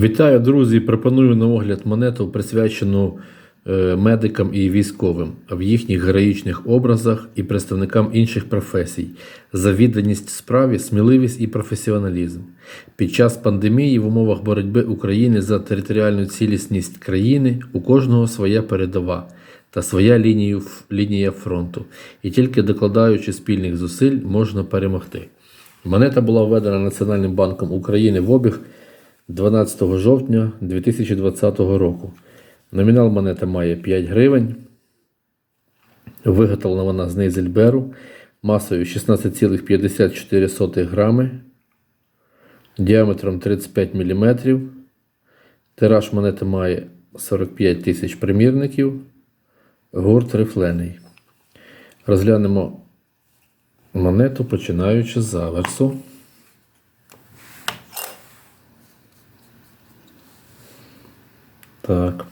Вітаю, друзі! Пропоную на огляд монету, присвячену е, медикам і військовим в їхніх героїчних образах і представникам інших професій, за відданість справі, сміливість і професіоналізм. Під час пандемії в умовах боротьби України за територіальну цілісність країни у кожного своя передова та своя лінія, лінія фронту. І тільки докладаючи спільних зусиль, можна перемогти. Монета була введена Національним банком України в обіг 12 жовтня 2020 року. Номінал монети має 5 гривень. Виготовлена вона з Нейзельберу масою 16,54 грами, діаметром 35 мм. Тираж монети має 45 тисяч примірників. Гурт рифлений. Розглянемо монету, починаючи з заверсу. Так.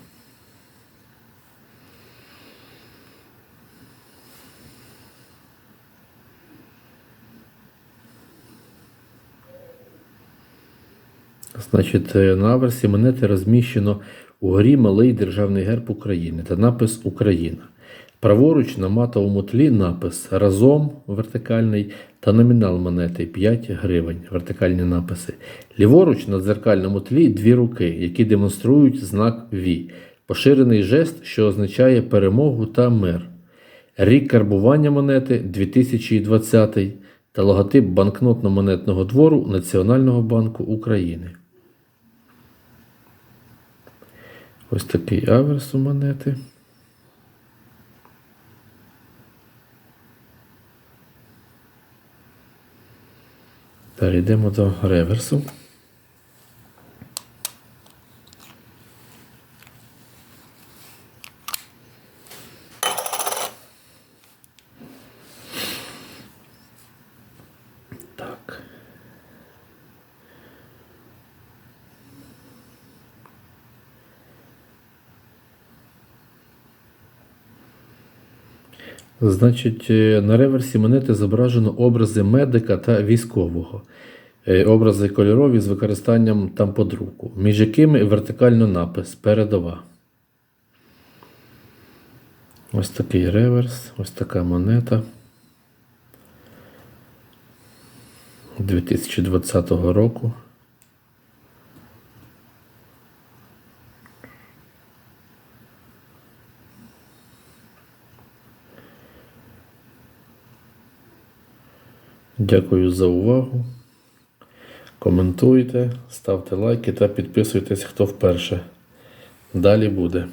Значить, е, на версі монети розміщено угорі малий державний герб України та напис Україна. Праворуч на матовому тлі напис разом вертикальний та номінал монети 5 гривень вертикальні написи. Ліворуч на дзеркальному тлі дві руки, які демонструють знак Ві, поширений жест, що означає перемогу та мир. Рік карбування монети 2020 та логотип банкнотно-монетного двору Національного банку України. Ось такий аверс у монети. Перейдемо до реверсу. Значить, е, на реверсі монети зображено образи медика та військового. Е, Образи кольорові з використанням тамподруку, між якими вертикально напис передова. Ось такий реверс, ось така монета 2020 року. Дякую за увагу. Коментуйте, ставте лайки та підписуйтесь, хто вперше. Далі буде.